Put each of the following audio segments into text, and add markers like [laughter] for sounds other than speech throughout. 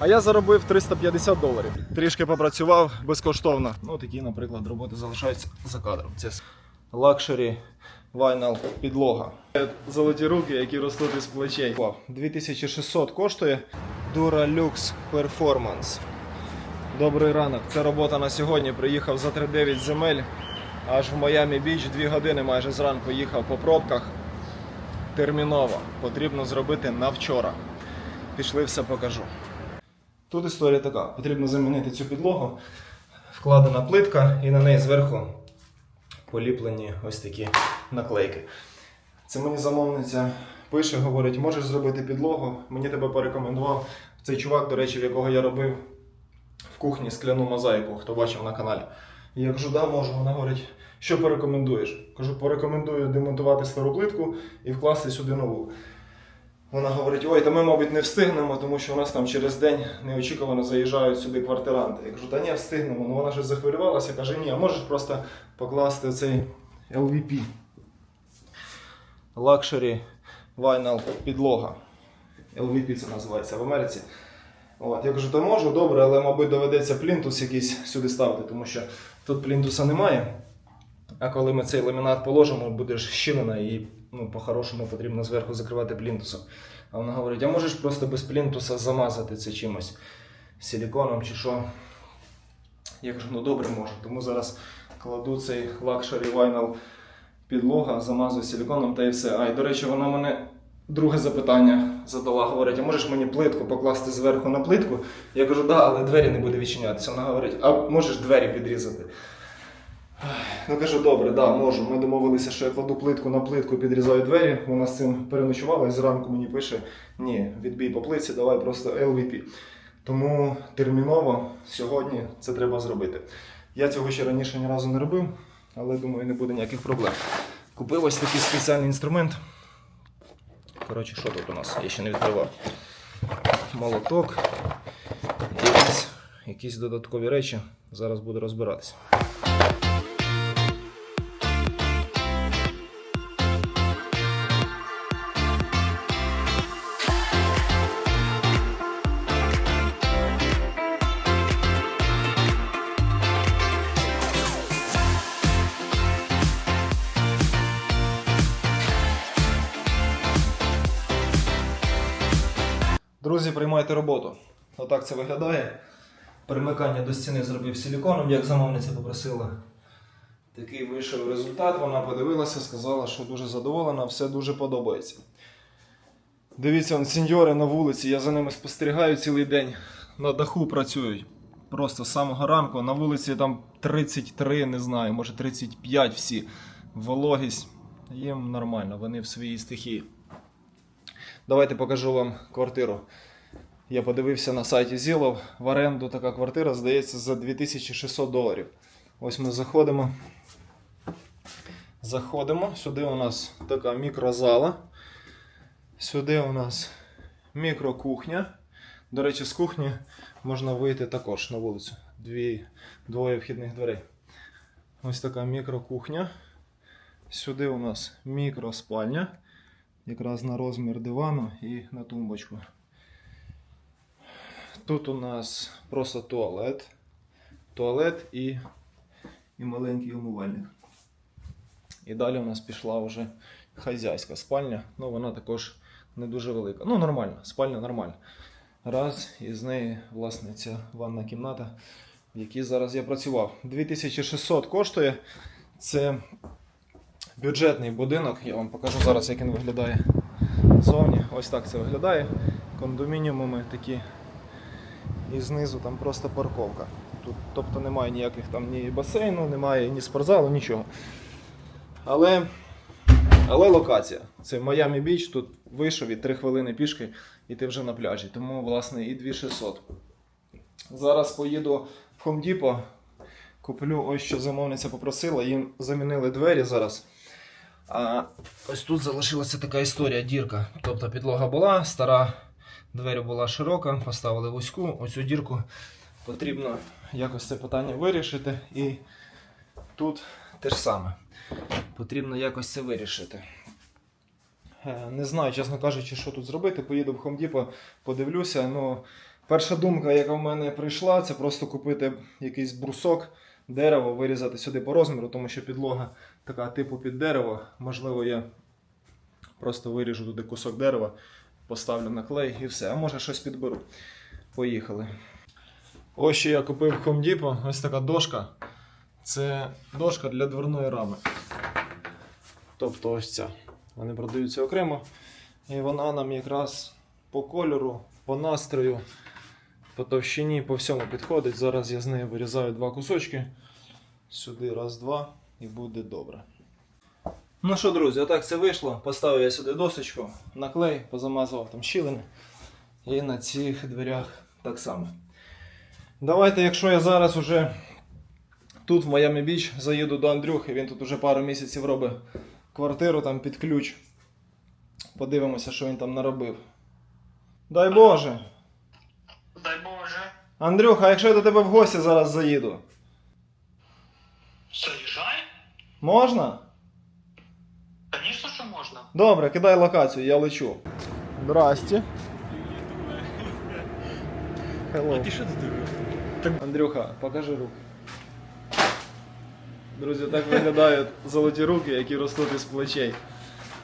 А я заробив 350 доларів. Трішки попрацював безкоштовно. Ну, такі, наприклад, роботи залишаються за кадром. Це лакшері вайнал підлога. Золоті руки, які ростуть із плечей. 2600 коштує Duralux Performance. Добрий ранок. Це робота на сьогодні. Приїхав за 3-9 земель. Аж в Майамі Біч 2 години майже зранку їхав по пробках. Терміново. Потрібно зробити на вчора. Пішли, все покажу. Тут історія така: потрібно замінити цю підлогу. Вкладена плитка і на неї зверху поліплені ось такі наклейки. Це мені замовниця пише, говорить, можеш зробити підлогу. Мені тебе порекомендував цей чувак, до речі, в якого я робив в кухні скляну мозаїку, хто бачив на каналі. І я кажу, да, можу. Вона говорить, що порекомендуєш? Кажу, порекомендую демонтувати стару плитку і вкласти сюди нову. Вона говорить, ой, та ми, мабуть, не встигнемо, тому що у нас там через день неочікувано заїжджають сюди квартиранти. Я кажу, та ні, встигнемо. Ну вона ж захвилювалася, каже, ні, а можеш просто покласти цей LVP. Luxury Vinyl підлога. LVP це називається в Америці. От, я кажу, то можу, добре, але, мабуть, доведеться плінтус якийсь сюди ставити, тому що тут плінтуса немає. А коли ми цей ламінат положимо, буде ж щілина і ну, по-хорошому потрібно зверху закривати плінтусом. А вона говорить, а можеш просто без плінтуса замазати це чимось силіконом чи що? Я кажу, ну добре можу. Тому зараз кладу цей лакшері вайнал підлога, замазую силіконом та і все. А і до речі, вона мене друге запитання задала. Говорить, а можеш мені плитку покласти зверху на плитку? Я кажу, да, але двері не буде відчинятися. Вона говорить, а можеш двері підрізати? Ну кажу, добре, да, можу. Ми домовилися, що я кладу плитку на плитку, підрізаю двері. Вона з цим переночувала і зранку мені пише: ні, відбій по плитці, давай просто LVP. Тому терміново сьогодні це треба зробити. Я цього ще раніше ні разу не робив, але думаю, не буде ніяких проблем. Купив ось такий спеціальний інструмент. Коротше, що тут у нас? Я ще не відкривав. Молоток, якісь, якісь додаткові речі. Зараз буду розбиратися. Друзі, приймайте роботу. Отак це виглядає. Перемикання до стіни зробив силіконом, як замовниця попросила. Такий вийшов результат. Вона подивилася, сказала, що дуже задоволена, все дуже подобається. Дивіться, он, сеньори на вулиці, я за ними спостерігаю цілий день. На даху працюють. Просто з самого ранку. На вулиці там 33, не знаю, може 35 всі. Вологість. Їм нормально, вони в своїй стихії. Давайте покажу вам квартиру. Я подивився на сайті Зілов. В оренду така квартира здається за 2600 доларів. Ось ми заходимо. Заходимо. Сюди у нас така мікрозала. Сюди у нас мікрокухня. До речі, з кухні можна вийти також на вулицю. Дві, двоє вхідних дверей. Ось така мікрокухня. Сюди у нас мікроспальня якраз на розмір дивану і на тумбочку. Тут у нас просто туалет, туалет і, і маленький умивальник. І далі у нас пішла вже хазяйська спальня, ну вона також не дуже велика. Ну, нормальна, спальня нормальна. Раз, і з неї, власне, ця ванна кімната, в якій зараз я працював. 2600 коштує. Це бюджетний будинок. Я вам покажу зараз, як він виглядає ззовні. Ось так це виглядає. Кондомініуми такі. І знизу там просто парковка. Тут, тобто немає ніяких там ні басейну, немає ні спортзалу, нічого. Але, але локація. Це Майами Біч, тут вийшов і 3 хвилини пішки, і ти вже на пляжі. Тому, власне, і 2600. Зараз поїду в Depot, Куплю ось що замовниця попросила, їм замінили двері зараз. А ось тут залишилася така історія, дірка. Тобто підлога була, стара двері була широка, поставили вузьку. Оцю дірку потрібно якось це питання вирішити. І тут те ж саме. Потрібно якось це вирішити. Е, Не знаю, чесно кажучи, що тут зробити. Поїду в Depot, подивлюся. Ну, Перша думка, яка в мене прийшла, це просто купити якийсь брусок, дерево, вирізати сюди по розміру, тому що підлога така типу під дерево. Можливо, я просто виріжу туди кусок дерева, поставлю на клей і все. А може щось підберу. Поїхали. Ось що я купив в Home Depot. Ось така дошка. Це дошка для дверної рами. Тобто ось ця. Вони продаються окремо. І вона нам якраз по кольору, по настрою, по товщині, по всьому підходить. Зараз я з неї вирізаю два кусочки. Сюди раз, два, і буде добре. Ну що, друзі, отак це вийшло. Поставив я сюди досочку, наклей, позамазував там щілини. І на цих дверях так само. Давайте, якщо я зараз уже тут, в Майами Біч, заїду до Андрюхи, він тут уже пару місяців робить квартиру там під ключ. Подивимося, що він там наробив. Дай Боже! Дай Боже. Андрюха, а якщо я до тебе в гості зараз заїду? Заїжджай? Можна? Добре, кидай локацію, я лечу. Здрасте. Hello. що ти Андрюха, покажи руки. Друзі, так виглядають золоті руки, які ростуть із плечей.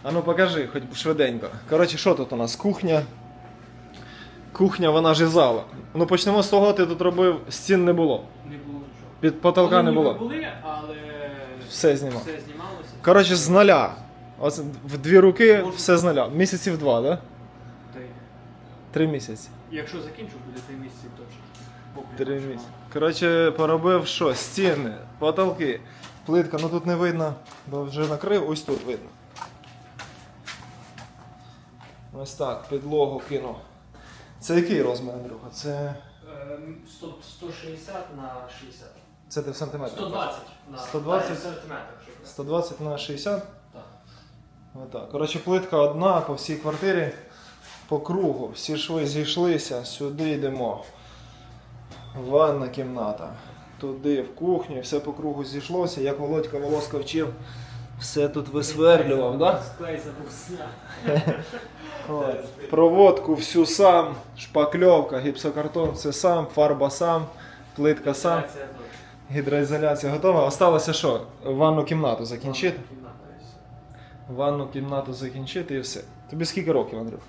А ну покажи, хоч швиденько. Коротше, що тут у нас? Кухня. Кухня, вона ж із зала. Ну почнемо з того, ти тут робив, стін не було. Не було нічого. Під потолка не було. були, але Все знімав. все знімалося. Коротше, з нуля. Ось в дві руки все з нуля. Місяців два, да? Та й- Три місяці. Якщо закінчу, буде три місяці точно. Три місяці. Коротше, поробив що? Стіни, потолки, плитка, ну тут не видно, бо вже накрив, ось тут видно. Ось так, підлогу кинув. Це який розмір, Андрюха? Це. Ем, 100 160 на 60. Це ти в сантиметрах? 120 на 120? та, сантиметрів. щоб 120 на 60? Так. Отак. Коротше, плитка одна по всій квартирі по кругу. Всі шви зійшлися, сюди йдемо. Ванна кімната. Туди, в кухню, все по кругу зійшлося. Як Володька Волоска вчив, все тут висверлював, да? От. Проводку всю сам, шпакльовка, гіпсокартон, все сам, фарба сам, плитка сам, гідроізоляція готова. Осталося що? Ванну кімнату закінчити. Ванну кімнату закінчити і все. Тобі скільки років, Андрюх?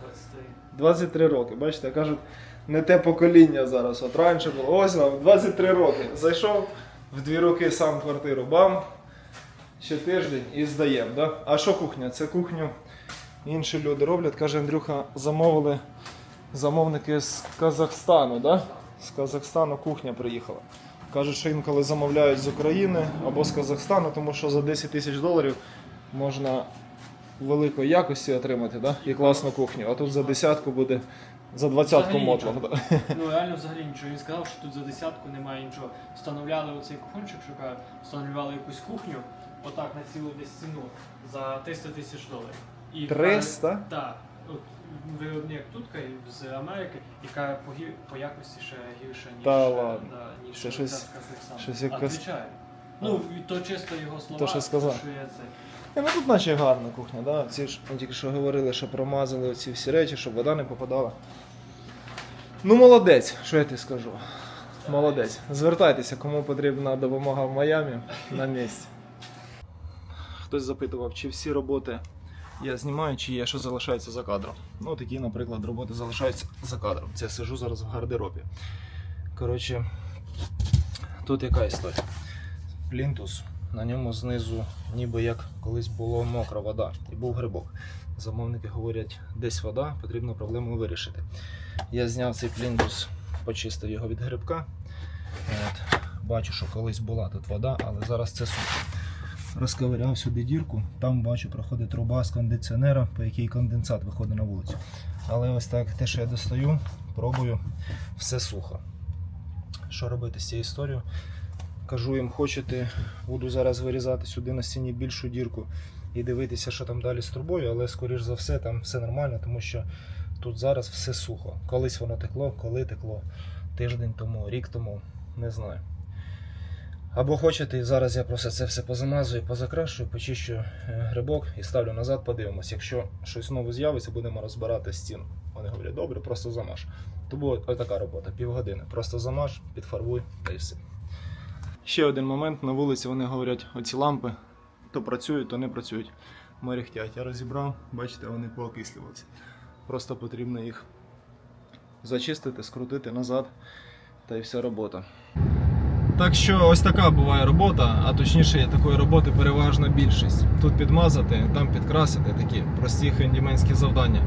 23. 23 роки. Бачите, кажуть, не те покоління зараз. От раніше було. Ось вам 23 роки. Зайшов в дві роки сам в квартиру, бам. Ще тиждень і здаємо. Да? А що кухня? Це кухню інші люди роблять. Каже, Андрюха, замовили замовники з Казахстану. Да? З Казахстану кухня приїхала. Кажуть, що інколи замовляють з України або з Казахстану, тому що за 10 тисяч доларів можна великої якості отримати да? і класну кухню. А тут за десятку буде за двадцятку Взагалі нічого. Да? [laughs] Ну реально взагалі нічого. Він сказав, що тут за десятку немає нічого. Встановляли оцей кухончик, що кажуть, встановлювали якусь кухню, отак на цілу десь ціну за 300 тисяч доларів. І 300? Так. От виробник тутка з Америки, яка по, гі- по якості ще гірша, ніж, Та е, ладно. да, ніж Ще ця щось- з Казахстану. щось якось- Отвічаю. Ну, і то чисто його слова, То, що сказав. що я це. Ні, ну тут наче гарна кухня, да? Ці ж ми тільки що говорили, що промазали ці всі речі, щоб вода не попадала. Ну, молодець, що я тобі скажу. Молодець. Звертайтеся, кому потрібна допомога в Майамі на місці. Хтось запитував, чи всі роботи я знімаю, чи є, що залишається за кадром. Ну, такі, наприклад, роботи залишаються за кадром. Це я сижу зараз в гардеробі. Коротше, тут яка історія? Плінтус, на ньому знизу, ніби як колись була мокра вода і був грибок. Замовники говорять, десь вода, потрібно проблему вирішити. Я зняв цей плінтус, почистив його від грибка. От. Бачу, що колись була тут вода, але зараз це сухо. Розковиряв сюди дірку, там бачу, проходить труба з кондиціонера, по якій конденсат виходить на вулицю. Але ось так, те, що я достаю, пробую, все сухо. Що робити з цією історією? Кажу їм, хочете, буду зараз вирізати сюди на стіні більшу дірку і дивитися, що там далі з трубою, але скоріш за все там все нормально, тому що тут зараз все сухо. Колись воно текло, коли текло, тиждень тому, рік тому, не знаю. Або хочете, і зараз я просто це все позамазую, позакрашую, почищу е, грибок і ставлю назад, подивимось. Якщо щось нове з'явиться, будемо розбирати стіну. Вони говорять, добре, просто замаж. Тому ось така робота, півгодини. Просто замаж, підфарбуй та й все. Ще один момент на вулиці вони говорять, оці лампи то працюють, то не працюють. Мерехтять. Я розібрав, бачите, вони поокислювалися. Просто потрібно їх зачистити, скрутити назад, та й вся робота. Так що ось така буває робота, а точніше такої роботи переважна більшість. Тут підмазати, там підкрасити такі прості хендіменські завдання.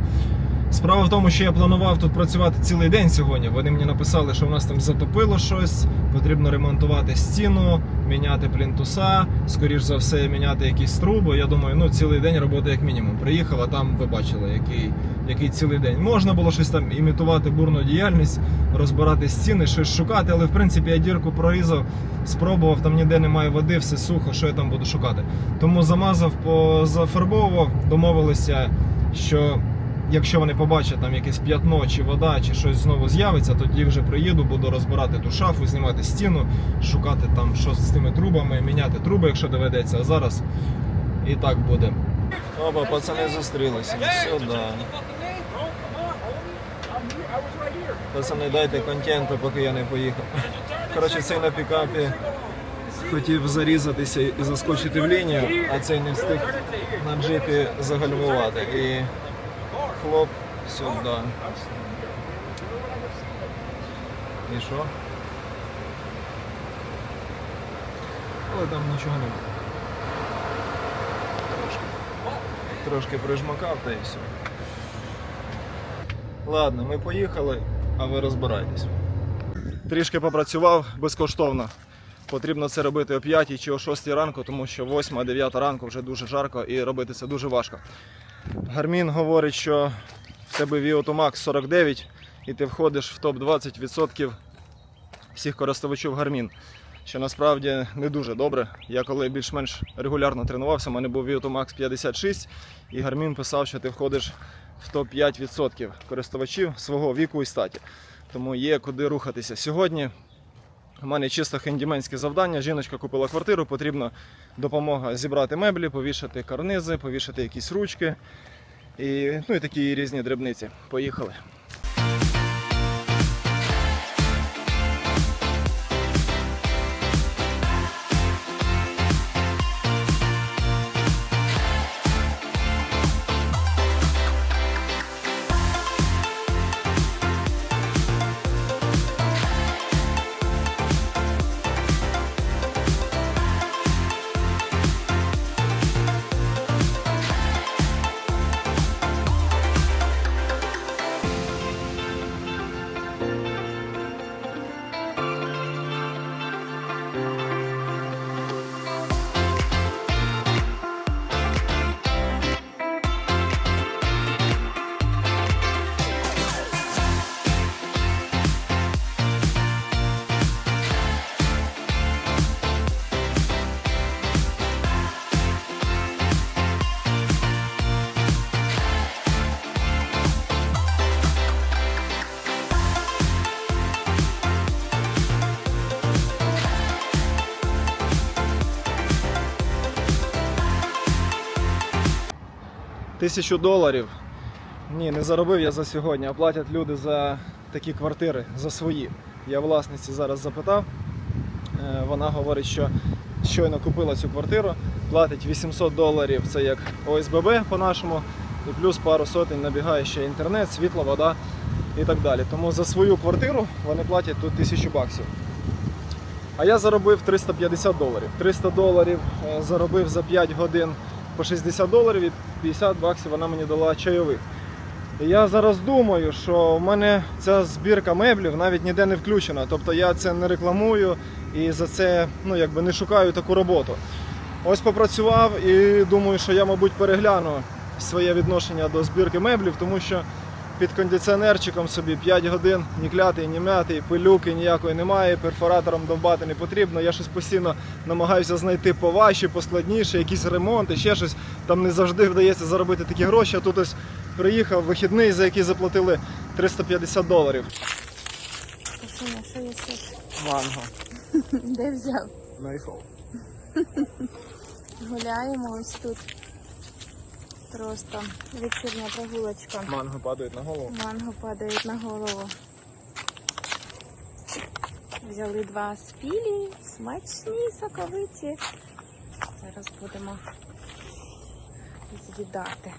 Справа в тому, що я планував тут працювати цілий день сьогодні. Вони мені написали, що у нас там затопило щось, потрібно ремонтувати стіну, міняти плінтуса, скоріш за все, міняти якісь труби. Я думаю, ну цілий день роботи як мінімум. Приїхав, а там ви бачили, який, який цілий день. Можна було щось там імітувати бурну діяльність, розбирати стіни, щось шукати, але в принципі я дірку прорізав, спробував, там ніде немає води, все сухо, що я там буду шукати. Тому замазав, позафарбовував, домовилися, що якщо вони побачать там якесь п'ятно чи вода, чи щось знову з'явиться, тоді вже приїду, буду розбирати ту шафу, знімати стіну, шукати там що з тими трубами, міняти труби, якщо доведеться. А зараз і так буде. Оба, пацани зустрілися. Сюди. Пацани, дайте контенту, поки я не поїхав. Коротше, цей на пікапі хотів зарізатися і заскочити в лінію, а цей не встиг на джипі загальмувати. І хлоп сюди. І що? Але там нічого не було. Трошки. Трошки прижмакав та і все. Ладно, ми поїхали, а ви розбирайтесь. Трішки попрацював безкоштовно. Потрібно це робити о 5 чи о 6 ранку, тому що 8-9 ранку вже дуже жарко і робити це дуже важко. Гармін говорить, що в тебе VO2 49 і ти входиш в топ-20% всіх користувачів Гармін. Що насправді не дуже добре. Я коли більш-менш регулярно тренувався, у мене був VO2 56, і Гармін писав, що ти входиш в топ-5% користувачів свого віку і статі. Тому є куди рухатися. Сьогодні у мене чисто хендіменське завдання. Жіночка купила квартиру, потрібна допомога зібрати меблі, повішати карнизи, повішати якісь ручки і, ну, і такі різні дрібниці. Поїхали. Тисячу доларів. Ні, не заробив я за сьогодні, а платять люди за такі квартири, за свої. Я власниці зараз запитав. Е, Вона говорить, що щойно купила цю квартиру, платить 800 доларів, це як ОСББ по-нашому, і плюс пару сотень набігає ще інтернет, світло, вода і так далі. Тому за свою квартиру вони платять тут 1000 баксів. А я заробив 350 доларів. 300 доларів е, заробив за 5 годин по 60 доларів і 50 баксів вона мені дала чайових. І я зараз думаю, що в мене ця збірка меблів навіть ніде не включена. Тобто я це не рекламую і за це ну, якби не шукаю таку роботу. Ось попрацював і думаю, що я, мабуть, перегляну своє відношення до збірки меблів, тому що під кондиціонерчиком собі 5 годин ні клятий, ні м'ятий, пилюки ніякої немає, перфоратором довбати не потрібно. Я щось постійно намагаюся знайти поважче, поскладніше, якісь ремонти, ще щось. Там не завжди вдається заробити такі гроші. А тут ось приїхав вихідний, за який заплатили 350 доларів. Манго. Де взяв? Знайшов. Гуляємо ось тут. Просто вечірня прогулочка. Манго падають на голову. Манго падають на голову. Взяли два спілі, смачні, соковиті. Зараз будемо з'їдати.